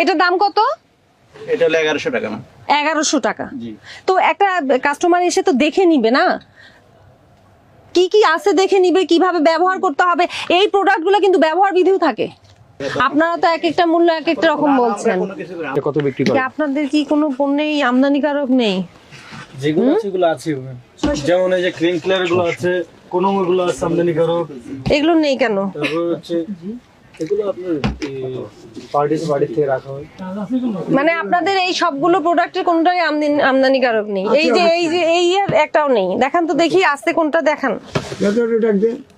এটার দাম কত? এটা হলো এগারোশো টাকা এগারোশো টাকা। জি। তো একটা কাস্টমার এসে তো দেখে নিবে না? কি কি আছে দেখে নিবে কীভাবে ব্যবহার করতে হবে? এই প্রোডাক্টগুলো কিন্তু ব্যবহার বিধিও থাকে। আপনারা তো এক একটা মূল্য এক একটা রকম বলছেন। এটা কত বিক্রি কি করে আপনাদের কি কোনো পণ্যেই আমদানিকারক নেই? যেগুলো সেগুলো আছে যেমন এই যে ক্রিম ক্লিয়ারগুলো আছে কোনগুলো আছে আমদানি করো এগুলো নেই কেন? তারপর হচ্ছে এগুলো আপনার পার্টি পার্টি থেকে রাখা হয়। মানে আপনাদের এই সবগুলো প্রোডাক্টের কোনটাই আমদানি আমদানিকারক নেই। এই যে এই যে এই এর একটাও নেই। দেখান তো দেখি আস্তে কোনটা দেখান।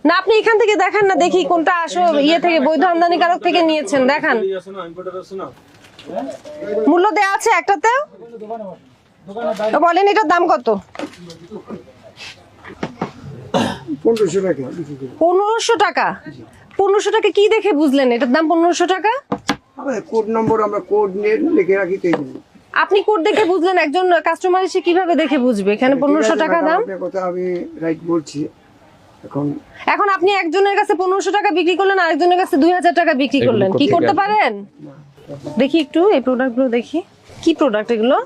না আপনি এখান থেকে দেখান না দেখি কোনটা আসো ইয়ে থেকে বৈধ আমদানিকারক থেকে নিয়েছেন। দেখান। এই আছে না ইম্পোর্টার আছে না মূল্য দেওয়া আছে একটাতে? তো বলেন এটার দাম কত? পনেরোশো টাকা পনেরোশো টাকা? পনেরোশো টাকা কি দেখে বুঝলেন? এটার দাম পনেরোশো টাকা? কোড নম্বর আমরা কোড নিয়ে লিখে রাখি তো আপনি কোড দেখে বুঝলেন? একজন কাস্টমার এসে কীভাবে দেখে বুঝবে? এখানে পনেরোশো টাকা দাম? কথা আমি রাইট বলছি। এখন এখন আপনি একজনের কাছে পনেরোশো টাকা বিক্রি করলেন আরেকজনের কাছে দুই হাজার টাকা বিক্রি করলেন। কি করতে পারেন? দেখি একটু এই প্রোডাক্টগুলো দেখি। কি প্রোডাক্ট এগুলো?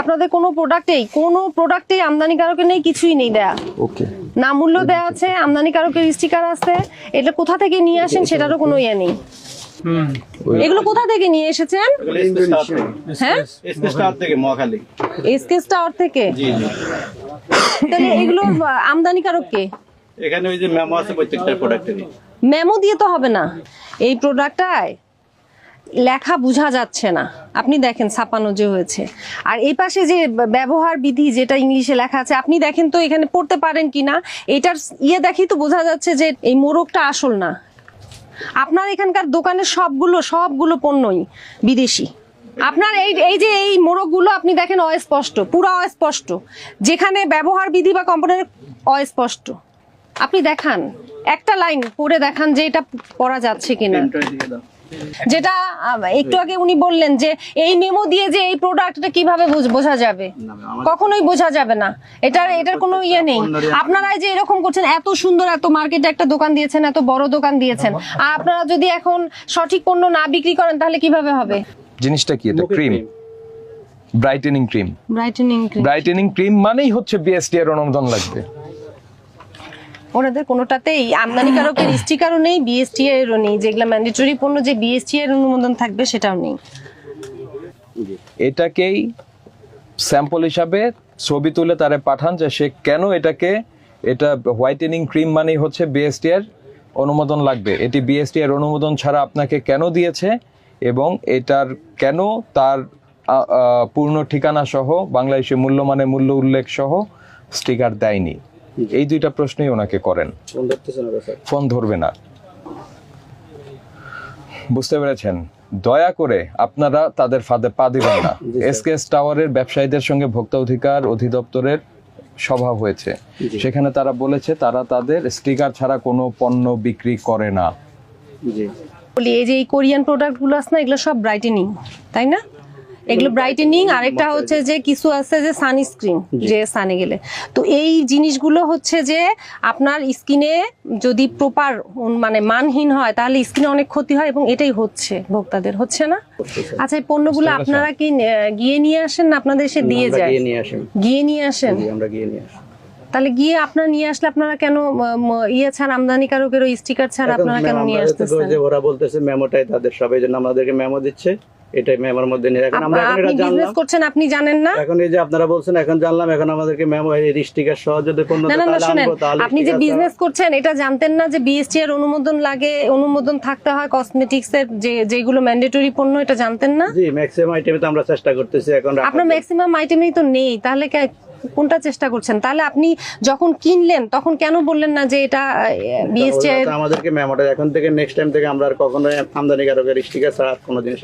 আপনাদের কোনো প্রোডাক্টেই কোনো প্রোডাক্টেই আমদানিকারকের নেই কিছুই নেই দেয়া। ওকে না মূল্য দেওয়া আছে আমদানিকারকের স্টিকার আছে। এটা কোথা থেকে নিয়ে আসেন সেটারও কোনো ইয়ে নেই। এগুলো কোথা থেকে নিয়ে এসেছেন। হ্যাঁ? স্পেস টাওয়ার থেকে তাহলে এগুলো আমদানিকারক কে? এখানে ওই যে মেমো আছে প্রত্যেকটা প্রোডাক্টেরই মেমো দিয়ে তো হবে না। এই প্রোডাক্টটায় লেখা বোঝা যাচ্ছে না। আপনি দেখেন ছাপানো যে হয়েছে। আর এই পাশে যে ব্যবহার বিধি যেটা ইংলিশে লেখা আছে, আপনি দেখেন তো এখানে পড়তে পারেন কিনা? এটার ইয়ে দেখি তো বোঝা যাচ্ছে যে এই মোরগটা আসল না। আপনার এখানকার দোকানের সবগুলো সবগুলো পণ্যই বিদেশি। আপনার এই এই যে এই মোরগগুলো আপনি দেখেন অস্পষ্ট, পুরো অস্পষ্ট। যেখানে ব্যবহার বিধি বা কম্পোনেন্ট অস্পষ্ট। আপনি দেখান, একটা লাইন পড়ে দেখান যে এটা পড়া যাচ্ছে কিনা। যেটা একটু আগে উনি বললেন যে এই মেমো দিয়ে যে এই প্রোডাক্টটা কীভাবে বোঝা যাবে? কখনোই বোঝা যাবে না। এটার এটার কোনো ইয়ে নেই। আপনারা যে এরকম করছেন এত সুন্দর এত মার্কেটে একটা দোকান দিয়েছেন এত বড় দোকান দিয়েছেন। আর আপনারা যদি এখন সঠিক পণ্য না বিক্রি করেন তাহলে কীভাবে হবে? জিনিসটা কি এটা? Cream brightening cream brightening cream brightening cream মানেই হচ্ছে বিএসটি এর অনুমোদন লাগবে। ওনাদের কোনোটাতেই আমদানিকারকের স্টিকারও নেই বিএসটি এরও নেই। যেগুলো ম্যান্ডেটরি পণ্য যে বিএসটি এর অনুমোদন থাকবে সেটাও নেই। এটাকেই স্যাম্পল হিসাবে ছবি তুলে তারে পাঠান যে সে কেন এটাকে, এটা হোয়াইটেনিং ক্রিম মানেই হচ্ছে বিএসটি এর অনুমোদন লাগবে। এটি বিএসটি এর অনুমোদন ছাড়া আপনাকে কেন দিয়েছে এবং এটার কেন তার পূর্ণ ঠিকানা সহ, বাংলাদেশি মূল্যমানে মূল্য উল্লেখ সহ স্টিকার দেয়নি। এই দুইটা প্রশ্নই ওনাকে করেন। ফোন ধরবে না। বুঝতে পেরেছেন? দয়া করে আপনারা তাদের ফাঁদে পা দিবেন না। এসকেএস টাওয়ারের ব্যবসায়ীদের সঙ্গে ভোক্তা অধিকার অধিদপ্তরের সভা হয়েছে। সেখানে তারা বলেছে তারা তাদের স্টিকার ছাড়া কোনো পণ্য বিক্রি করে না। জি। বলি এই যে এই কোরিয়ান প্রোডাক্টগুলো আছে না এগুলো সব ব্রাইটেনিং তাই না? এগুলো ব্রাইটেনিং আরেকটা হচ্ছে যে কিছু আছে যে সানস্ক্রিন যে সানে গেলে। তো এই জিনিসগুলো হচ্ছে যে আপনার স্কিনে যদি প্রপার মানে মানহীন হয় তাহলে স্কিনে অনেক ক্ষতি হয় এবং এটাই হচ্ছে ভোক্তাদের। হচ্ছে না? আচ্ছা এই পণ্যগুলো আপনারা কি গিয়ে নিয়ে আসেন না আপনাদের এসে দিয়ে যায়? গিয়ে নিয়ে আসি। গিয়ে নিয়ে আসেন? আমরা গিয়ে নিয়ে আসি। তাহলে গিয়ে আপনারা নিয়ে আসলে আপনারা কেন ইয়ে ছাড়া আমদানিকারকের স্টিকার ছাড়া আপনারা কেন নিয়ে আসতেছেন? ওরা বলতেছে মেমোটাই তাদের সবাই জন্য আমাদেরকে মেমো দিচ্ছে। এটাই মেমোর মধ্যে আমরা এখন এটা জানলাম। করছেন আপনি জানেন না? এখন এই যে আপনারা বলছেন এখন জানলাম এখন আমাদেরকে মেমো এই স্টিকার সহ যদি পণ্য না না না তাহলে শুনেন আনব, তাহলে আপনি যে বিজনেস করছেন এটা জানতেন না যে বিএসটি এর অনুমোদন লাগে অনুমোদন থাকতে হয় কসমেটিক্স এর যে যেগুলো ম্যান্ডেটরি পণ্য এটা জানতেন না? জি ম্যাক্সিমাম আইটেমে তো আমরা চেষ্টা করতেছি এখন আপনার ম্যাক্সিমাম আইটেমই তো নেই তাহলে কোনটা চেষ্টা করছেন? তাহলে আপনি যখন কিনলেন তখন কেন বললেন না যে এটা বিএসটি আমাদেরকে মেমোটা এখন থেকে নেক্সট টাইম থেকে আমরা আর কখনো আমদানিকারকের স্টিকার ছাড়া কোনো জিনিস